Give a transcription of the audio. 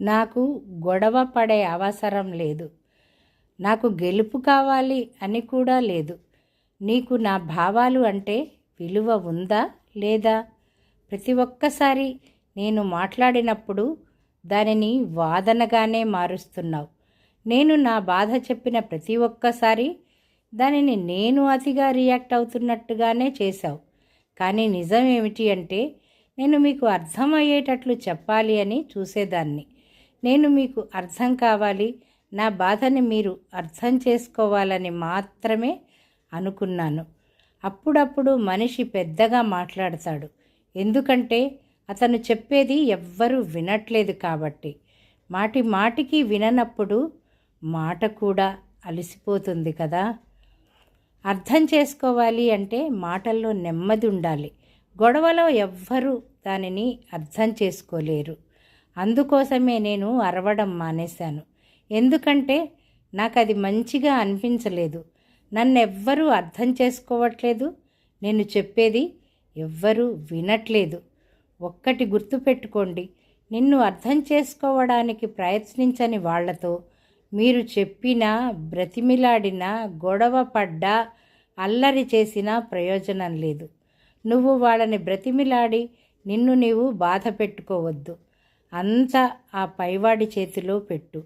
నాకు గొడవ పడే అవసరం లేదు. నాకు గెలుపు కావాలి అని కూడా లేదు. నీకు నా భావాలు అంటే విలువ ఉందా లేదా? ప్రతి ఒక్కసారి నేను మాట్లాడినప్పుడు దానిని వాదనగానే మారుస్తున్నావు. నేను నా బాధ చెప్పిన ప్రతి ఒక్కసారి దానిని నేను అతిగా రియాక్ట్ అవుతున్నట్టుగానే చేశావు. కానీ నిజం ఏమిటి అంటే నేను మీకు అర్థమయ్యేటట్లు చెప్పాలి అని చూసేదాన్ని. నేను మీకు అర్థం కావాలి. నా బాధని మీరు అర్థం చేసుకోవాలని మాత్రమే అనుకున్నాను. అప్పుడప్పుడు మనిషి పెద్దగా మాట్లాడతాడు. ఎందుకంటే అతను చెప్పేది ఎవ్వరూ వినట్లేదు కాబట్టి. మాటి మాటికి విననప్పుడు మాట కూడా అలసిపోతుంది కదా. అర్థం చేసుకోవాలి అంటే మాటల్లో నెమ్మది ఉండాలి. గొడవలో ఎవ్వరూ దానిని అర్థం చేసుకోలేరు. అందుకోసమే నేను అరవడం మానేశాను. ఎందుకంటే నాకు అది మంచిగా అనిపించలేదు. నన్నెవ్వరూ అర్థం చేసుకోవట్లేదు. నేను చెప్పేది ఎవ్వరూ వినట్లేదు. ఒక్కటి గుర్తుపెట్టుకోండి నిన్ను అర్థం చేసుకోవడానికి ప్రయత్నించని వాళ్ళతో మీరు చెప్పినా బ్రతిమిలాడినా గొడవ పడ్డా అల్లరి చేసినా ప్రయోజనం లేదు. నువ్వు వాళ్ళని బ్రతిమిలాడి నిన్ను నీవు బాధ పెట్టుకోవద్దు. అంతా ఆ పైవాడి చేతిలో పెట్టు.